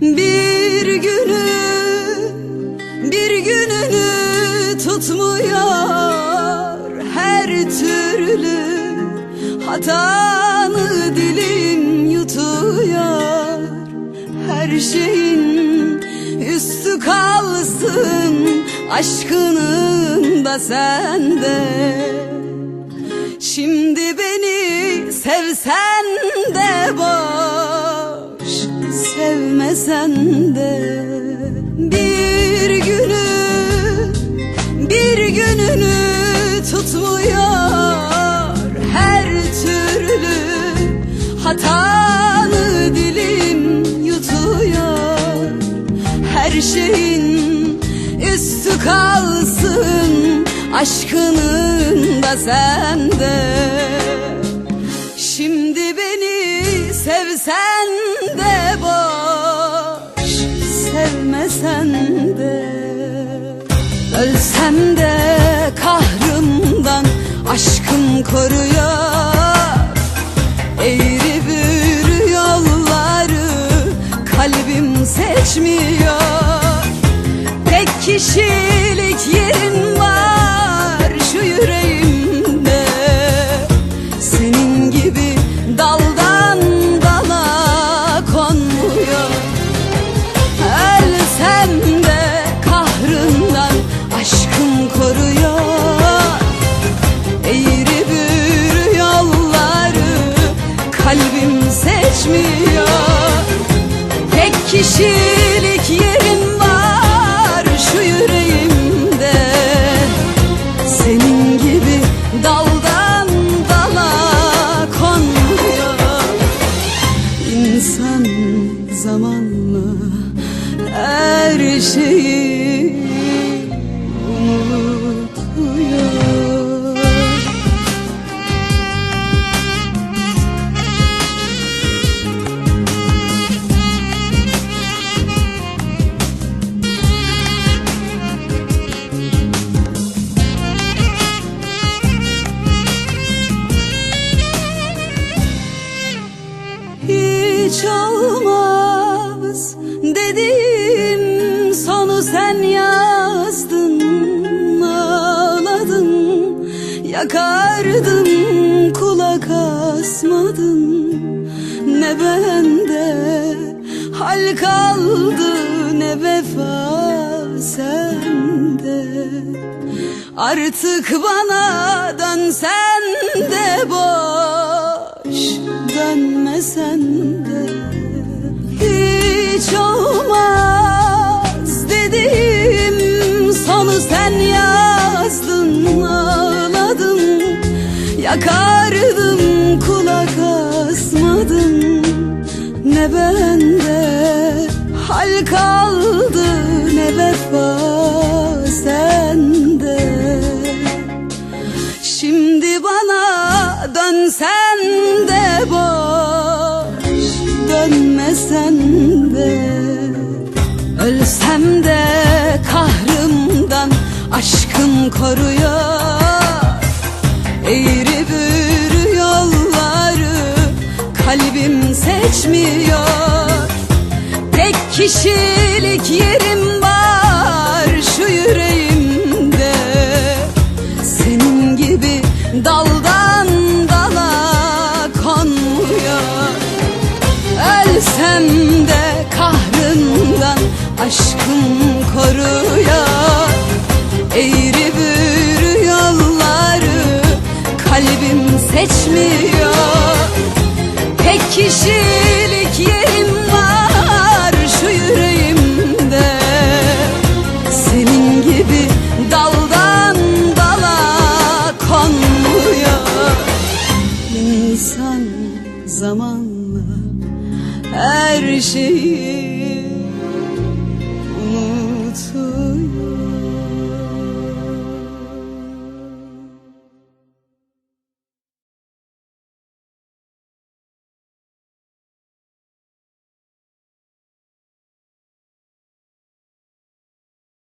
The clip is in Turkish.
Bir günü bir gününü tutmuyor her türlü. Hatanı dilim yutuyor her şeyin üstü kalsın aşkının da sende. Şimdi beni sevsen Sevmesen de Bir günü bir gününü tutmuyor Her türlü hatanı dilim yutuyor. Her şeyin üstü kalsın Aşkının da sende Ölsem de kahrımdan aşkım koruyor. Eğri büğrü yolları kalbim seçmiyor kalbim seçmiyor. Tek kişilik yerin var şu yüreğimde. Senin gibi daldan dala konmuyor. İnsan zamanla her şeyi unutuyor hiç olmaz dedim sonu sen yazdın ağladın. Yakardın kulak asmadın. Ne bende hal kaldı ne vefa sende. Artık bana dönsen de boş Dönmesen de Hiç olmaz dedim Sonu sen yazdın ağladın Yakardım kulak asmadın. Ne bende hal dönsen de boş Dönmesen de. Ölsem de kahrımdan aşkım koruyor. Eğri büğrü yolları kalbim seçmiyor. Tek kişilik yerim koruya Eğri büğrü yolları kalbim seçmiyor.